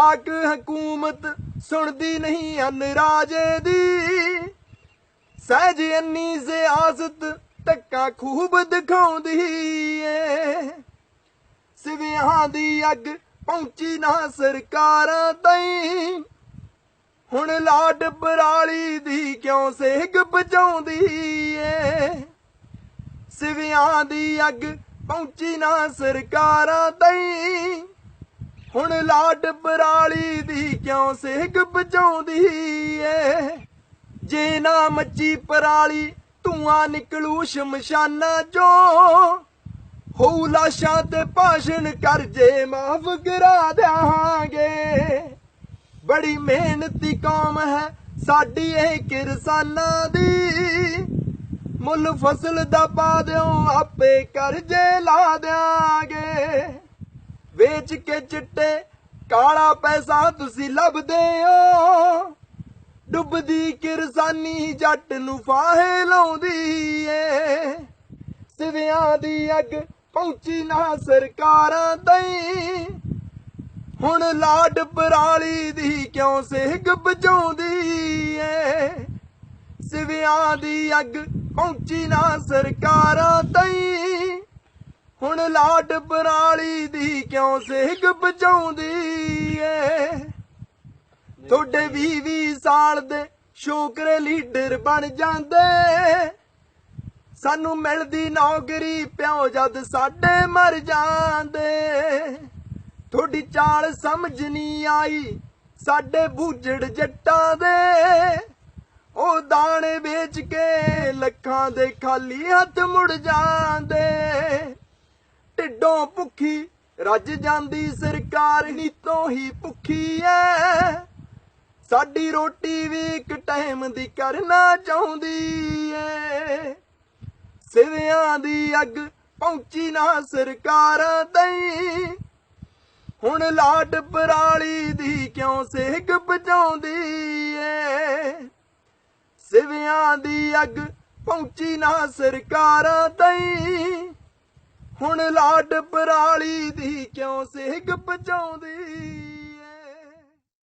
ਹਾਕ ਹਕੂਮਤ ਸੁਣਦੀ ਨਹੀਂ ਅਨਰਾਜੇ ਦੀ। ਸਹਿਜ ਅੰਨੀ ਸਿਆਸਤ ਟੱਕਾ ਖੂਬ ਦਿਖਾਉਂਦੀ ਏ। ਸਿਵਿਆਂ ਦੀ ਅੱਗ ਪਹੁੰਚੀ ਨਾ ਸਰਕਾਰਾਂ ਤਈ। ਹੁਣ ਲਾਡ ਪਰਾਲੀ ਦੀ ਕਿਉਂ ਸੇਗ ਬਚਾਉਂਦੀ ਏ। ਸਿਵਿਆਂ ਦੀ ਅੱਗ ਪਹੁੰਚੀ ਨਾ ਸਰਕਾਰਾਂ ਤਈ। ਹੁਣ ਲਾਡ ਪਰਾਲੀ ਦੀ ਕਿਉਂ ਸੇਗ ਬਚਾਉਂਦੀ ਏ? ਜੇ ਨਾ ਮੱਚੀ ਪਰਾਲੀ, ਧੂਆਂ ਨਿਕਲੂ ਸ਼ਮਸ਼ਾਨਾ ਚੋਂ। ਹੋਊ ਲਾਸ਼ਾਂ ਤੇ ਭਾਸ਼ਣ ਕਰ ਜੇ ਮਾਫ ਕਰਾ ਦਿਆਂਗੇ। ਬੜੀ ਮਿਹਨਤੀ ਕੌਮ ਹੈ ਸਾਡੀ ਇਹ ਕਿਰਸਾਨਾਂ ਦੀ। ਮੁੱਲ ਫਸਲ ਦਾ ਪਾ ਦਿਓ, ਆਪੇ ਕਰਜ਼ੇ ਲਾ ਦਿਆਂਗੇ। ਵੇਚ ਕੇ ਚਿੱਟੇ, ਕਾਲਾ ਪੈਸਾ ਤੁਸੀਂ ਲੱਭਦੇ ਹੋ। ਡੁੱਬਦੀ ਕਿਰਸਾਨੀ ਜੱਟ ਨੂੰ ਫਾਹੇ ਲਾਉਂਦੀ ਏ। ਸਿਵਿਆਂ ਦੀ ਅੱਗ ਪਹੁੰਚੀ ਨਾ ਸਰਕਾਰਾਂ ਤਈ। ਹੁਣ ਲਾਡ ਪਰਾਲੀ ਦੀ ਕਿਉਂ ਸੇਗ ਬਚਾਉਂਦੀ ਏ? ਸਿਵਿਆਂ ਦੀ ਅੱਗ ਪਹੁੰਚੀ ਨਾ ਸਰਕਾਰਾਂ ਤਾਈਂ। ਹੁਣ ਲਾਡ ਪਰਾਲੀ ਦੀ ਕਿਉਂ ਸੇਗ ਬਚਾਉਂਦੀ ਏ? ਤੁਹਾਡੇ 20 ਸਾਲ ਦੇ ਸ਼ੋਕਰੇ ਲੀਡਰ ਬਣ ਜਾਂਦੇ। ਸਾਨੂੰ ਮਿਲਦੀ ਨੌਕਰੀ ਪਿਓ ਜਦ ਸਾਡੇ ਮਰ ਜਾਂਦੇ। ਤੁਹਾਡੀ ਚਾਲ ਸਮਝ ਨਹੀਂ ਆਈ ਸਾਡੇ ਬੂਜੜ ਜੱਟਾਂ ਦੇ। ਉਹ ਦਾਣੇ ਵੇਚ ਕੇ ਲੱਖਾਂ ਦੇ ਖਾਲੀ ਹੱਥ ਮੁੜ ਜਾਂਦੇ। ਢਿੱਡੋਂ ਭੁੱਖੀ, ਰੱਜ ਜਾਂਦੀ ਸਰਕਾਰ ਨੀਤੋਂ ਹੀ ਭੁੱਖੀ ਐ। ਸਾਡੀ ਰੋਟੀ ਵੀ ਇੱਕ ਟਾਈਮ ਦੀ ਕਰਨਾ ਚਾਹੁੰਦੀ ਏ ਸਿਵਿਆਂ ਦੀ ਅੱਗ ਪਹੁੰਚੀ ਨਾ ਸਰਕਾਰਾਂ ਤਾਈਂ। ਹੁਣ ਲਾਡ ਪਰਾਲੀ ਦੀ ਕਿਉਂ ਸੇਕ ਬਚਾਉਂਦੀ ਏ ਸਿਵਿਆਂ ਦੀ ਅੱਗ ਪਹੁੰਚੀ ਨਾ ਸਰਕਾਰਾਂ ਤਾਈਂ। ਹੁਣ ਲਾਡ ਪਰਾਲੀ ਦੀ ਕਿਉਂ ਸੇਗ ਬਚਾਉਂਦੀ